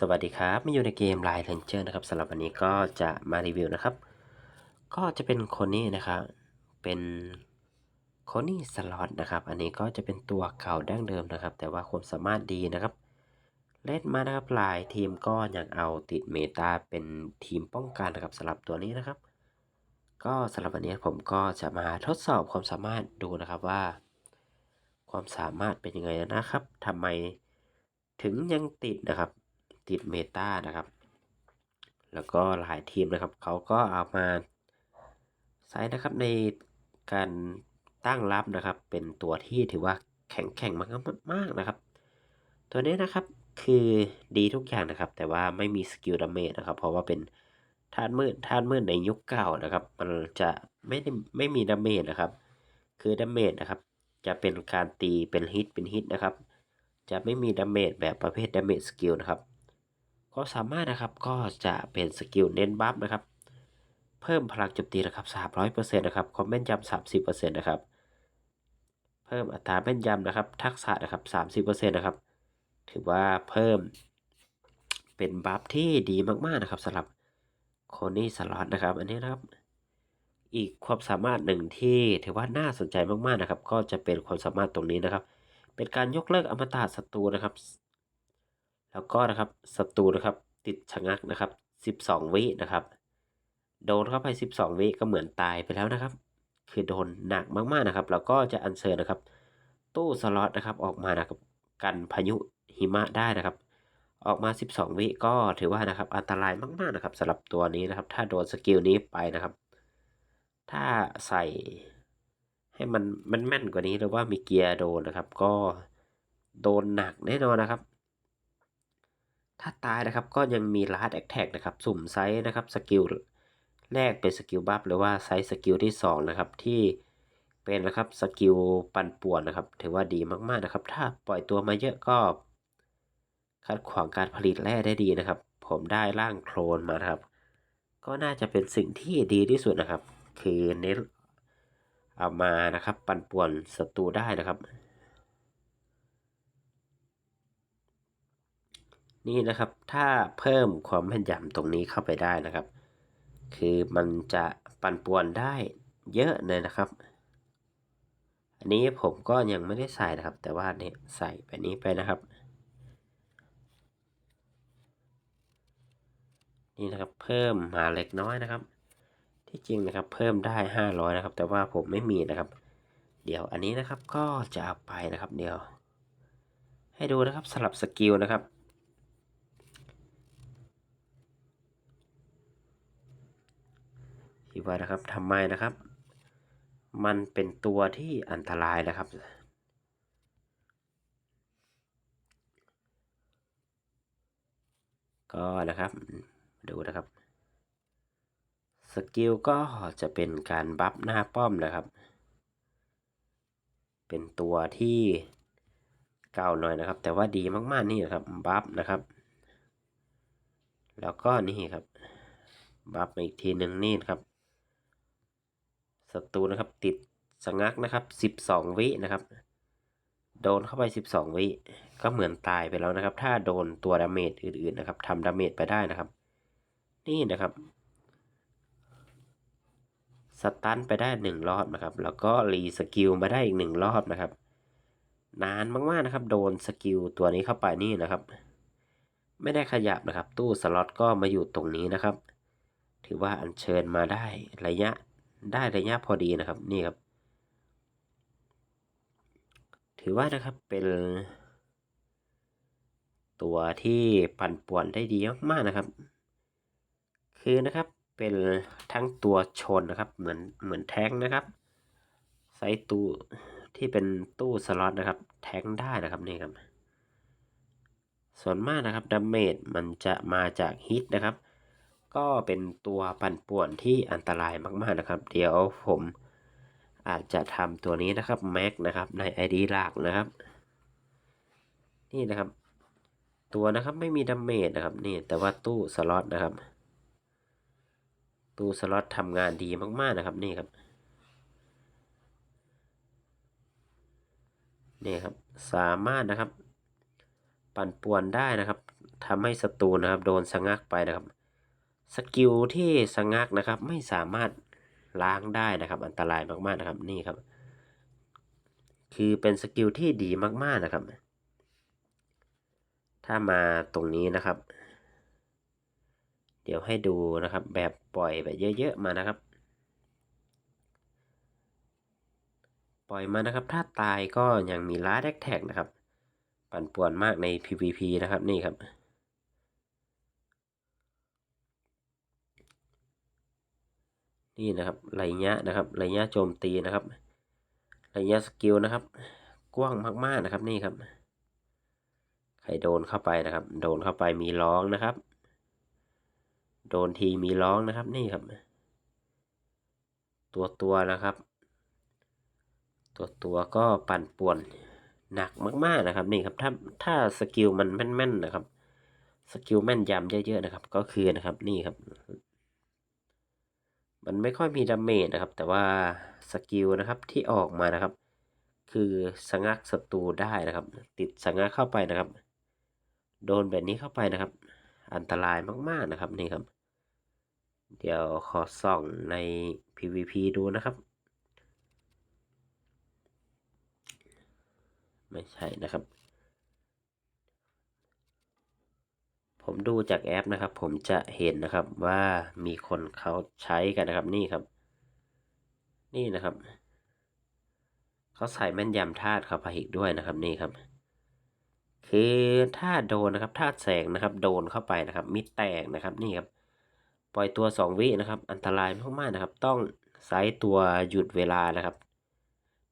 สวัสดีครับมาอยู่ในเกม Line Ranger นะครับสำหรับวันนี้ก็จะมารีวิวนะครับ ก็จะเป็นคนนี้นะครับ เป็นคนี่สล็อตนะครับ อันนี้ก็จะเป็นตัวเก่าดั้งเดิมนะครับ แต่ว่าความสามารถดีนะครับ เล่นมานะครับหลายทีมก็ยังเอาติดเมตาเป็นทีมป้องกันนะครับสำหรับตัวนี้นะครับ ก็สำหรับวันนี้ผมก็จะมาทดสอบความสามารถดูนะครับว่า ความสามารถเป็นยังไงนะครับทำไมถึงยังติดนะครับ ติดเมตานะครับ แล้วก็หลายทีมนะครับ เขาก็เอามาใช้นะครับในการตั้งรับนะครับ เป็นตัวที่ถือว่าแข็งแข็งมากมากๆนะครับ ตัวนี้นะครับคือดีทุกอย่างนะครับ แต่ว่าไม่มีสกิลดาเมจนะครับ เพราะว่าเป็นธาตุมืดธาตุมืดในยุคเก่านะครับ มันจะไม่ได้ไม่มีดาเมจนะครับ คือดาเมจนะครับ จะเป็นการตีเป็นฮิตเป็นฮิตนะครับ จะไม่มีดาเมจแบบประเภทดาเมจสกิลนะครับ ก็สามารถนะครับก็จะเป็นสกิลเน้นบัฟนะครับ เพิ่มพลังโจมตีนะครับ300%นะครับคอมเมนต์ยำ30%นะครับ เพิ่มอัตราแม่นยำนะครับ ทักษะนะครับ30%นะครับ ถือว่าเพิ่มเป็นบัฟที่ดีมากๆนะครับสำหรับโคนี่สล็อตนะครับ อันนี้นะครับ อีกความสามารถหนึ่งที่ถือว่าน่าสนใจมากๆนะครับ ก็จะเป็นความสามารถตรงนี้นะครับ เป็นการยกเลิกอมตะศัตรูนะครับ แล้วก็นะครับศัตรูนะครับติดชะงักนะครับ 12 วินะครับ โดนเข้าไป 12 วิก็เหมือนตายไปแล้วนะครับ คือโดนหนักมากๆนะครับ แล้วก็จะอัญเชิญนะครับ ตู้สล็อตนะครับออกมานะครับกันพายุหิมะได้นะครับ ออกมา 12 วิก็ถือว่านะครับอันตรายมากๆนะครับสำหรับตัวนี้นะครับ ถ้าโดนสกิลนี้ไปนะครับ ถ้าใส่ให้มันมันแม่นกว่านี้หรือว่ามีเกียร์โดนนะครับ ก็โดนหนักแน่นอนนะครับ ถ้าตายนะครับก็ยังมีลาดแอคแท็กนะครับ สุ่มไซส์นะครับสกิลแรกเป็นสกิลบัฟหรือว่าไซส์สกิลที่2นะครับที่เป็นนะครับสกิลปั่นป่วนนะครับ ถือว่าดีมากๆนะครับ ถ้าปล่อยตัวมาเยอะก็ขัดขวางการผลิตแร่ได้ดีนะครับ ผมได้ร่างโคลนมาครับ ก็น่าจะเป็นสิ่งที่ดีที่สุดนะครับ คือเน้นเอามานะครับ ปั่นป่วนศัตรูได้นะครับ นี่นะครับ ถ้าเพิ่มความแม่นยำตรงนี้เข้าไปได้นะครับ คือมันจะปั่นป่วนได้เยอะเลยนะครับ อันนี้ผมก็ยังไม่ได้ใส่นะครับ แต่ว่าเนี่ยใส่ไปนี้ไปนะครับ นี่นะครับ เพิ่มมาเล็กน้อยนะครับ ที่จริงนะครับ เพิ่มได้500นะครับ แต่ว่าผมไม่มีนะครับ เดี๋ยวอันนี้นะครับก็จะเอาไปนะครับ เดี๋ยว ให้ดูนะครับสลับสกิลนะครับ ที่ว่านะครับทำไมนะครับ มันเป็นตัวที่อันตรายนะครับ ก็นะครับ ดูนะครับสกิลก็จะเป็นการบัฟหน้าป้อมนะครับ เป็นตัวที่เก่าหน่อยนะครับ แต่ว่าดีมาก ๆ นี่นะครับบัฟนะครับ แล้วก็นี่ครับบัฟอีกทีหนึ่งนี่นะครับ ศัตรูนะครับ ติดสงักนะครับสิบสองวินะครับ โดนเข้าไปสิบสองวิก็เหมือนตายไปแล้วนะครับ ถ้าโดนตัวดาเมจอื่นๆนะครับทำดาเมจไปได้นะครับ นี่นะครับสตันไปได้หนึ่งรอบนะครับ แล้วก็รีสกิลมาได้อีกหนึ่งรอบนะครับ นานมากๆนะครับ โดนสกิลตัวนี้เข้าไปนี่นะครับ ไม่ได้ขยับนะครับ ตู้สล็อตก็มาอยู่ตรงนี้นะครับ ถือว่าอัญเชิญมาได้ระยะ ได้ระยะพอดีนะครับนี่ครับ ถือว่านะครับเป็นตัวที่ปั่นป่วนได้ดีมากๆนะครับ คือนะครับเป็นทั้งตัวชนนะครับ เหมือนเหมือนแท้งนะครับไซส์ตู้ที่เป็นตู้สล็อตนะครับ แท้งได้นะครับนี่ครับ ส่วนมากนะครับดาเมจมันจะมาจากฮิตนะครับ ก็เป็นตัวปั่นป่วนที่อันตรายมากๆนะครับ เดี๋ยวผมอาจจะทำตัวนี้นะครับแม็กนะครับใน ID หลักนะครับ นี่นะครับ ตัวนะครับไม่มีดาเมจนะครับนี่แต่ว่าตู้สล็อตนะครับ ตู้สล็อตทำงานดีมากๆนะครับนี่ครับนี่ครับสามารถนะครับ ปั่นป่วนได้นะครับทำให้ศัตรูนะครับ โดนสะงักไปนะครับ สกิลที่สะงักนะครับ ไม่สามารถล้างได้นะครับ อันตรายมากๆนะครับนี่ครับ คือเป็นสกิลที่ดีมากๆนะครับ ถ้ามาตรงนี้นะครับ เดี๋ยวให้ดูนะครับ แบบปล่อยแบบเยอะๆมานะครับ ปล่อยมานะครับ ถ้าตายก็ยังมีล้าแดกแท็กนะครับ ปั่นป่วนมากใน PVP นะครับนี่ครับ นี่นะครับไระยะนะครับไระยะโจมตีนะครับไระยะสกิลนะครับ กว้างมากๆนะครับนี่ครับใครโดนเข้าไปนะครับ โดนเข้าไปมีร้องนะครับ โดนทีมีร้องนะครับนี่ครับ ตัวตัวนะครับ ตัวตัวก็ปั่นป่วนหนักมากๆนะครับนี่ครับถ้าถ้าสกิลมันแม่นๆนะครับสกิลแม่นยำเยอะๆนะครับ ก็คือนะครับนี่ครับ มันไม่ค่อยมีดาเมจนะครับ แต่ว่าสกิลนะครับที่ออกมานะครับ คือสะงักศัตรูได้นะครับ ติดสะงักเข้าไปนะครับ โดนแบบนี้เข้าไปนะครับ อันตรายมากๆนะครับนี่ครับ เดี๋ยวขอส่องใน PVP ดูนะครับ ไม่ใช่นะครับ ผมดูจากแอปนะครับ ผมจะเห็นนะครับว่ามีคนเขาใช้กันนะครับนี่ครับ นี่นะครับเขาใส่แม่นยำธาตุเข้าไปอีกด้วยนะครับนี่ครับ คือถ้าโดนนะครับธาตุแสงนะครับ โดนเข้าไปนะครับ มิดแตกนะครับนี่ครับ ปล่อยตัวสองวินะครับ อันตรายมากๆนะครับ ต้องใช้ตัวหยุดเวลานะครับ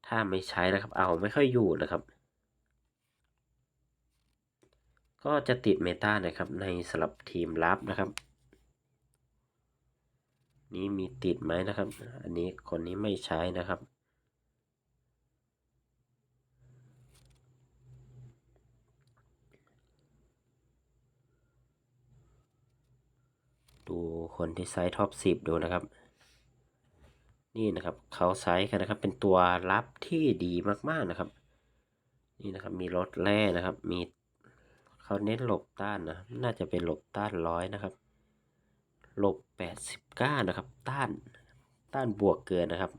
ถ้าไม่ใช้นะครับ เอาไม่ค่อยอยู่นะครับ ก็จะติดเมตานะครับในสำหรับทีมลับนะครับ นี่มีติดไหมนะครับ อันนี้คนนี้ไม่ใช้นะครับ ดูคนที่ไซส์ท็อปสิบดูนะครับ นี่นะครับเขาไซส์กันนะครับ เป็นตัวรับที่ดีมากๆนะครับ นี่นะครับมีรถแร่นะครับมี เขาเน้นหลบต้านนะ น่าจะเป็นหลบต้านร้อยนะครับหลบแปดสิบเก้านะครับ ต้าน ต้านบวกเกินนะครับ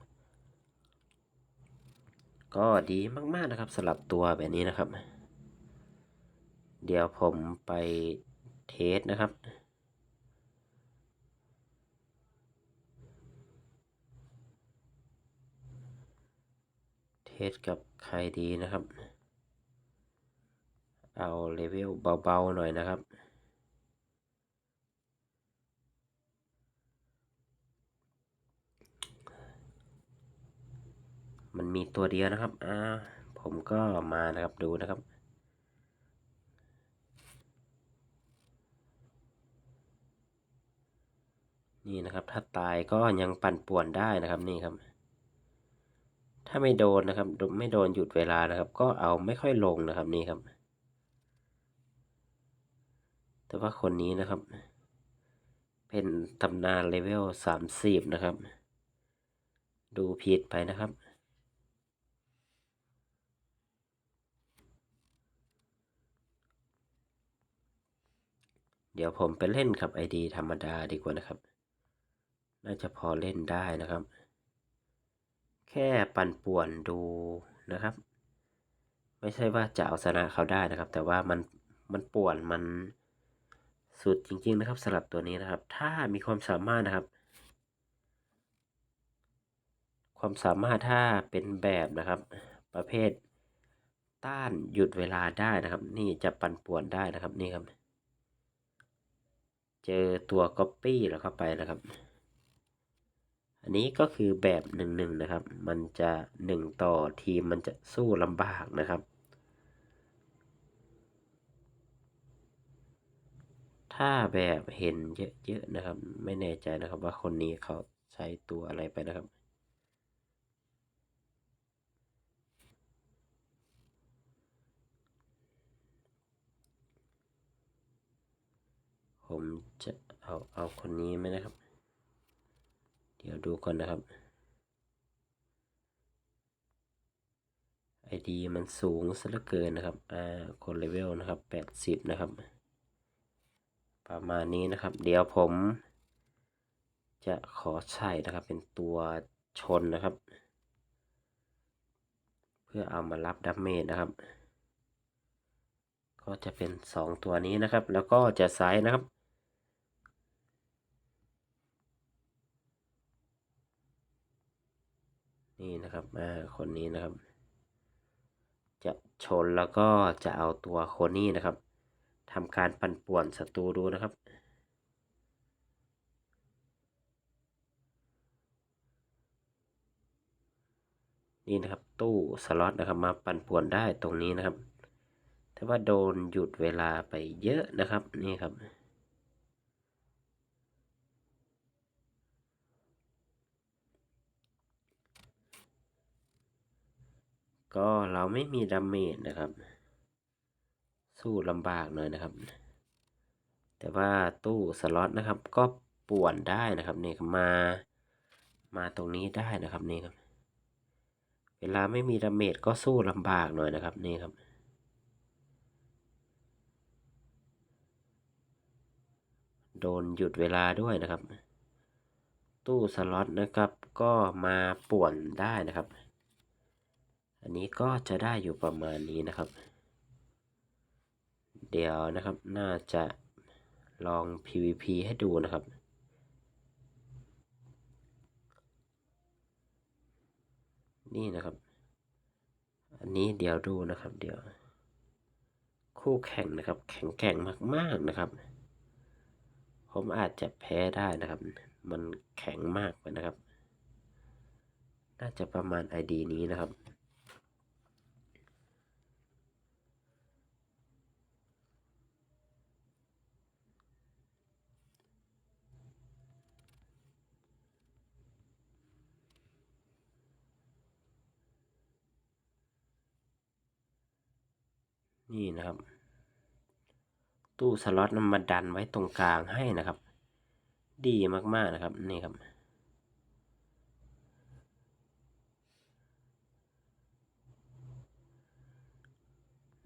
ก็ดีมากๆนะครับสำหรับตัวแบบนี้นะครับ เดี๋ยวผมไปเทสนะครับ เทสกับใครดีนะครับ เอาเลเวลเบาๆหน่อยนะครับ มันมีตัวเดียวนะครับ อ่า ผมก็มานะครับดูนะครับนี่นะครับถ้าตายก็ยังปั่นป่วนได้นะครับนี่ครับ ถ้าไม่โดนนะครับ ไม่โดนหยุดเวลานะครับ ก็เอาไม่ค่อยลงนะครับนี่ครับ แต่ว่าคนนี้นะครับ เป็นตำนานเลเวลสามสิบนะครับ ดูผิดไปนะครับเดี๋ยวผมไปเล่นกับ ID ธรรมดาดีกว่านะครับ น่าจะพอเล่นได้นะครับ แค่ปั่นป่วนดูนะครับ ไม่ใช่ว่าจะเอาชนะเขาได้นะครับ แต่ว่ามันมันป่วนมัน สุดจริง ๆ นะครับสำหรับตัวนี้นะครับ ถ้ามีความสามารถนะครับ ความสามารถถ้าเป็นแบบนะครับ ประเภทต้านหยุดเวลาได้นะครับ นี่จะปั่นป่วนได้นะครับนี่ครับ เจอตัวก๊อปปี้แล้วเข้าไปนะครับ อันนี้ก็คือแบบหนึ่งหนึ่งนะครับ มันจะหนึ่งต่อทีมมันจะสู้ลำบากนะครับ ถ้าแบบเห็นเยอะๆนะครับ ไม่แน่ใจนะครับว่าคนนี้เขาใช้ตัวอะไรไปนะครับ ผมจะเอาเอาคนนี้ไหมนะครับ เดี๋ยวดูก่อนนะครับ ID มันสูงซะเหลือเกินนะครับ อ่า คนเลเวลนะครับ80นะครับ ประมาณนี้นะครับ เดี๋ยวผม จะขอใช้นะครับเป็นตัวชนนะครับ เพื่อเอามารับดาเมจนะครับ ก็จะเป็น 2 ตัวนี้นะครับ แล้วก็จะไซส์นะครับนี่นะครับอ่าคนนี้นะครับ จะชนแล้วก็จะเอาตัวโคนี่นะครับ ทำการปั่นป่วนศัตรูดูนะครับ นี่นะครับตู้สล็อตนะครับมาปั่นป่วนได้ตรงนี้นะครับแต่ว่าโดนหยุดเวลาไปเยอะนะครับนี่ครับก็เราไม่มีดาเมจนะครับ สู้ลำบากหน่อยนะครับ แต่ว่าตู้สล็อตนะครับ ก็ป่วนได้นะครับนี่มา มาตรงนี้ได้นะครับนี่ครับ เวลาไม่มีดาเมจก็สู้ลำบากหน่อยนะครับนี่ครับโดนหยุดเวลาด้วยนะครับ ตู้สล็อตนะครับ ก็มาป่วนได้นะครับ อันนี้ก็จะได้อยู่ประมาณนี้นะครับ เดี๋ยวนะครับ น่าจะลอง PVP ให้ดูนะครับ นี่นะครับ อันนี้เดี๋ยวดูนะครับ เดี๋ยว คู่แข่งนะครับ แข็งแกร่งมาก ๆนะครับ ผมอาจจะแพ้ได้นะครับ มันแข็งมากไปนะครับ น่าจะประมาณ ID นี้นะครับ นี่นะครับ ตู้สล็อตนมาดันไว้ตรงกลางให้นะครับ ดีมากๆนะครับนี่ครับ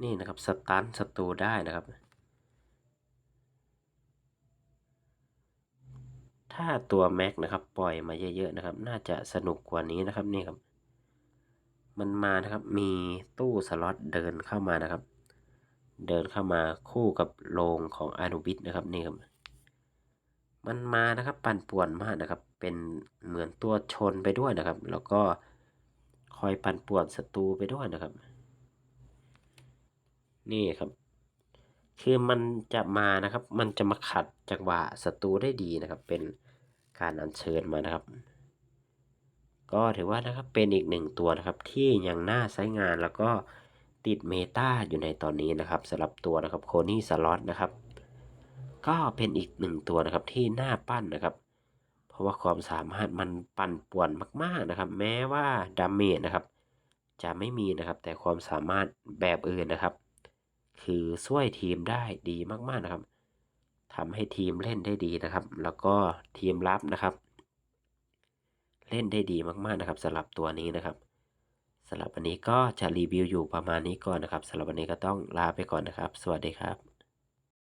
นี่นะครับสตันศัตรูได้นะครับ ถ้าตัวแม็กนะครับ ปล่อยมาเยอะๆนะครับ น่าจะสนุกกว่านี้นะครับนี่ครับ มันมานะครับมีตู้สล็อตเดินเข้ามานะครับ เดินเข้ามาคู่กับโรงของอานุบิสนะครับนี่ครับมันมานะครับปั่นป่วนมากนะครับ เป็นเหมือนตัวชนไปด้วยนะครับ แล้วก็คอยปั่นป่วนศัตรูไปด้วยนะครับ นี่ครับ คือมันจะมานะครับ มันจะมาขัดจังหวะศัตรูได้ดีนะครับ เป็นการอัญเชิญมานะครับ ก็ถือว่านะครับเป็นอีกหนึ่งตัวนะครับที่ยังน่าใช้งานแล้วก็ ติดเมตาอยู่ในตอนนี้นะครับสำหรับตัวนะครับโคนี่สล็อตนะครับ ก็เป็นอีกหนึ่งตัวนะครับที่น่าปั้นนะครับ เพราะว่าความสามารถมันปั่นป่วนมากๆนะครับ แม้ว่าดาเมจนะครับ จะไม่มีนะครับแต่ความสามารถแบบอื่นนะครับ คือช่วยทีมได้ดีมากๆนะครับทำให้ทีมเล่นได้ดีนะครับ แล้วก็ทีมรับนะครับ เล่นได้ดีมากๆนะครับสำหรับตัวนี้นะครับ สำหรับวันนี้ก็จะรีวิวอยู่ประมาณนี้ก่อนนะครับสำหรับวันนี้ก็ต้องลาไปก่อนนะครับ สวัสดีครับ